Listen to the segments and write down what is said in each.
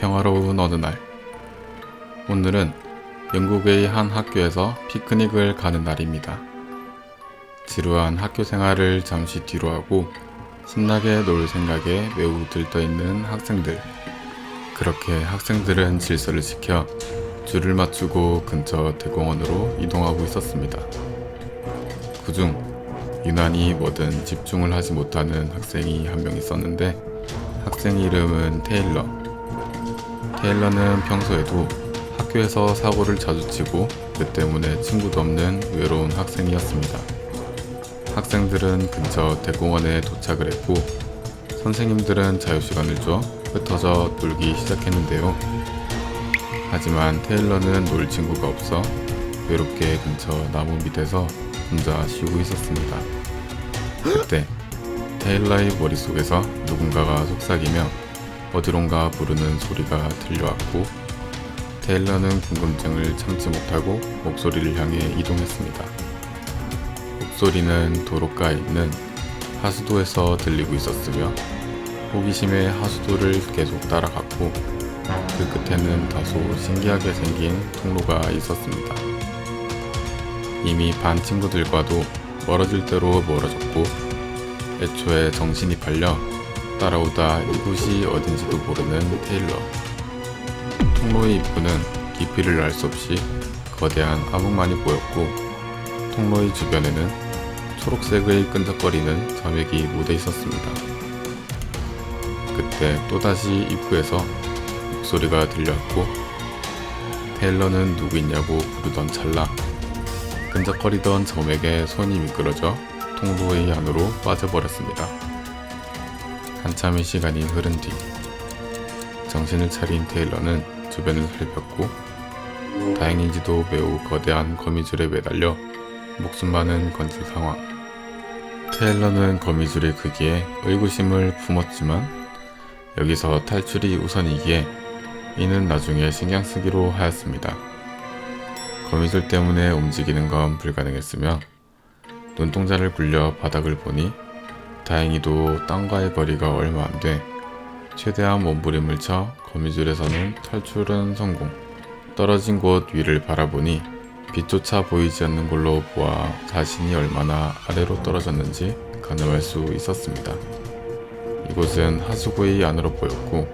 평화로운 어느 날 오늘은 영국의 한 학교에서 피크닉을 가는 날입니다. 지루한 학교 생활을 잠시 뒤로 하고 신나게 놀 생각에 매우 들떠 있는 학생들. 그렇게 학생들은 질서를 지켜 줄을 맞추고 근처 대공원으로 이동하고 있었습니다. 그중 유난히 뭐든 집중을 하지 못하는 학생이 한 명 있었는데 학생 이름은 테일러. 테일러는 평소에도 학교에서 사고를 자주 치고 그 때문에 친구도 없는 외로운 학생이었습니다. 학생들은 근처 대공원에 도착을 했고 선생님들은 자유시간을 줘 흩어져 놀기 시작했는데요. 하지만 테일러는 놀 친구가 없어 외롭게 근처 나무 밑에서 혼자 쉬고 있었습니다. 그때 테일러의 머릿속에서 누군가가 속삭이며 어디론가 부르는 소리가 들려왔고 테일러는 궁금증을 참지 못하고 목소리를 향해 이동했습니다. 목소리는 도로가에 있는 하수도에서 들리고 있었으며 호기심에 하수도를 계속 따라갔고 그 끝에는 다소 신기하게 생긴 통로가 있었습니다. 이미 반 친구들과도 멀어질 대로 멀어졌고 애초에 정신이 팔려 따라오다 이곳이 어딘지도 모르는 테일러. 통로의 입구는 깊이를 알 수 없이 거대한 암흑만이 보였고 통로의 주변에는 초록색의 끈적거리는 점액이 묻어 있었습니다. 그때 또다시 입구에서 목소리가 들려왔고 테일러는 누구 있냐고 부르던 찰나 끈적거리던 점액에 손이 미끄러져 통로의 안으로 빠져버렸습니다. 한참의 시간이 흐른 뒤 정신을 차린 테일러는 주변을 살폈고 다행인지도 매우 거대한 거미줄에 매달려 목숨만은 건진 상황. 테일러는 거미줄의 크기에 의구심을 품었지만 여기서 탈출이 우선이기에 이는 나중에 신경 쓰기로 하였습니다. 거미줄 때문에 움직이는 건 불가능했으며 눈동자를 굴려 바닥을 보니 다행히도 땅과의 거리가 얼마 안 돼 최대한 몸부림을 쳐 거미줄에서는 탈출은 성공. 떨어진 곳 위를 바라보니 빛조차 보이지 않는 걸로 보아 자신이 얼마나 아래로 떨어졌는지 가늠할 수 있었습니다. 이곳은 하수구의 안으로 보였고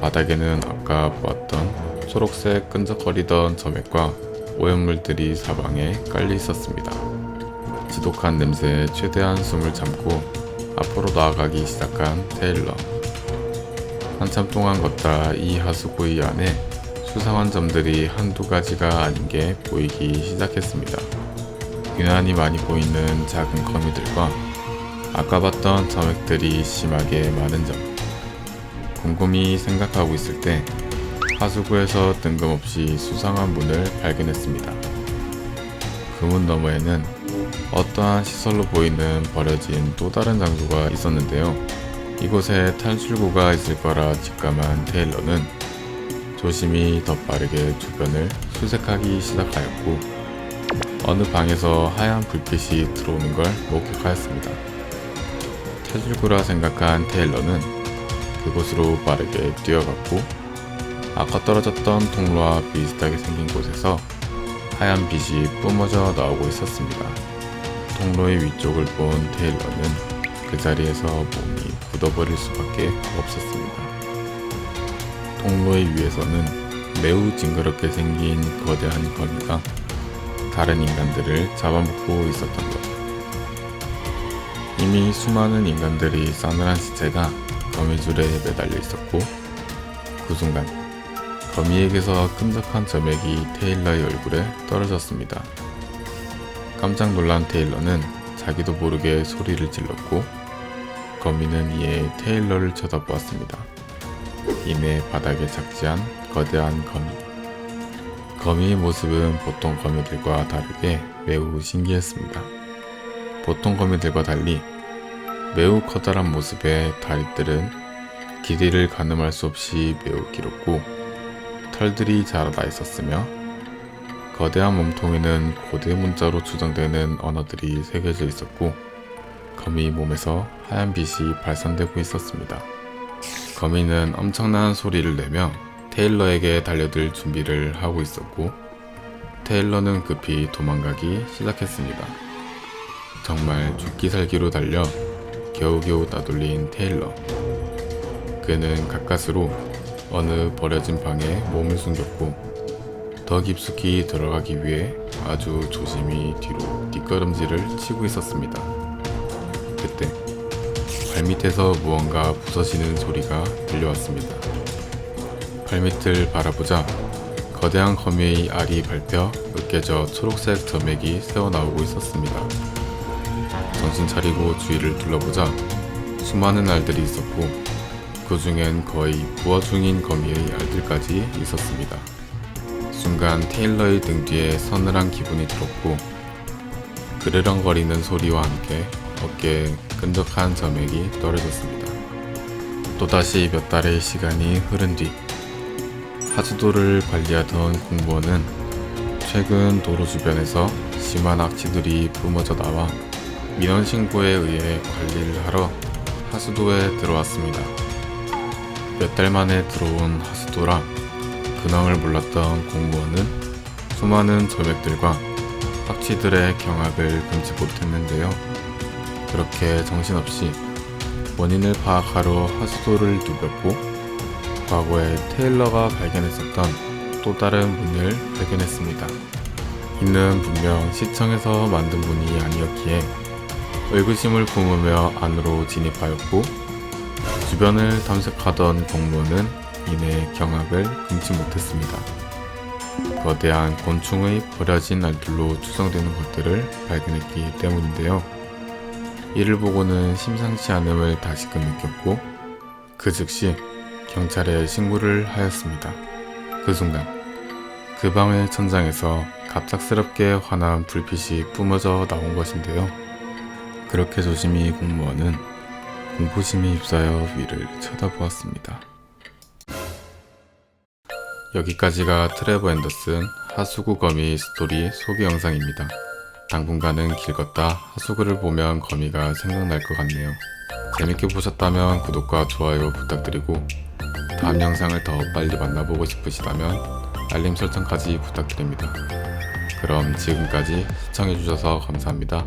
바닥에는 아까 보았던 초록색 끈적거리던 점액과 오염물들이 사방에 깔려 있었습니다. 지독한 냄새에 최대한 숨을 참고 앞으로 나아가기 시작한 테일러. 한참 동안 걷다 이 하수구의 안에 수상한 점들이 한두 가지가 아닌 게 보이기 시작했습니다. 유난히 많이 보이는 작은 거미들과 아까 봤던 점액들이 심하게 많은 점. 곰곰이 생각하고 있을 때 하수구에서 뜬금없이 수상한 문을 발견했습니다. 그 문 너머에는 어떠한 시설로 보이는 버려진 또 다른 장소가 있었는데요. 이곳에 탈출구가 있을 거라 직감한 테일러는 조심히 더 빠르게 주변을 수색하기 시작하였고 어느 방에서 하얀 불빛이 들어오는 걸 목격하였습니다. 탈출구라 생각한 테일러는 그곳으로 빠르게 뛰어갔고 아까 떨어졌던 통로와 비슷하게 생긴 곳에서 하얀 빛이 뿜어져 나오고 있었습니다. 통로의 위쪽을 본 테일러는 그 자리에서 몸이 굳어버릴 수밖에 없었습니다. 통로의 위에서는 매우 징그럽게 생긴 거대한 거미가 다른 인간들을 잡아먹고 있었던 것. 이미 수많은 인간들이 싸늘한 시체가 거미줄에 매달려 있었고 그 순간 거미에게서 끈적한 점액이 테일러의 얼굴에 떨어졌습니다. 깜짝 놀란 테일러는 자기도 모르게 소리를 질렀고 거미는 이에 테일러를 쳐다보았습니다. 이내 바닥에 착지한 거대한 거미. 거미의 모습은 보통 거미들과 다르게 매우 신기했습니다. 보통 거미들과 달리 매우 커다란 모습의 다리들은 길이를 가늠할 수 없이 매우 길었고 털들이 자라나 있었으며 거대한 몸통에는 고대 문자로 추정되는 언어들이 새겨져 있었고 거미 몸에서 하얀 빛이 발산되고 있었습니다. 거미는 엄청난 소리를 내며 테일러에게 달려들 준비를 하고 있었고 테일러는 급히 도망가기 시작했습니다. 정말 죽기 살기로 달려 겨우겨우 따돌린 테일러. 그는 가까스로 어느 버려진 방에 몸을 숨겼고 더 깊숙이 들어가기 위해 아주 조심히 뒤로 뒷걸음질을 치고 있었습니다. 그때 발밑에서 무언가 부서지는 소리가 들려왔습니다. 발밑을 바라보자 거대한 거미의 알이 밟혀 으깨져 초록색 점액이 새어나오고 있었습니다. 정신 차리고 주위를 둘러보자 수많은 알들이 있었고 그 중엔 거의 부어 중인 거미의 알들까지 있었습니다. 순간 테일러의 등 뒤에 서늘한 기분이 들었고 그르렁거리는 소리와 함께 어깨에 끈적한 점액이 떨어졌습니다. 또다시 몇 달의 시간이 흐른 뒤 하수도를 관리하던 공무원은 최근 도로 주변에서 심한 악취들이 뿜어져 나와 민원 신고에 의해 관리를 하러 하수도에 들어왔습니다. 몇 달 만에 들어온 하수도라 근황을 몰랐던 공무원은 수많은 점액들과 악취들의 경악을 금치 못했는데요. 그렇게 정신없이 원인을 파악하러 하수도를 누볐고 과거에 테일러가 발견했었던 또 다른 문을 발견했습니다. 이는 분명 시청에서 만든 문이 아니었기에 의구심을 품으며 안으로 진입하였고 주변을 탐색하던 공무원은 이내 경악을 금치 못했습니다. 거대한 곤충의 버려진 알들로 추정되는 것들을 발견했기 때문인데요. 이를 보고는 심상치 않음을 다시금 느꼈고 그 즉시 경찰에 신고를 하였습니다. 그 순간 그 방의 천장에서 갑작스럽게 환한 불빛이 뿜어져 나온 것인데요. 그렇게 조심히 공무원은 공포심이 휩싸여 위를 쳐다보았습니다. 여기까지가 트레버 앤더슨 하수구 거미 스토리 소개 영상입니다. 당분간은 길 걷다 하수구를 보면 거미가 생각날 것 같네요. 재밌게 보셨다면 구독과 좋아요 부탁드리고 다음 영상을 더 빨리 만나보고 싶으시다면 알림 설정까지 부탁드립니다. 그럼 지금까지 시청해주셔서 감사합니다.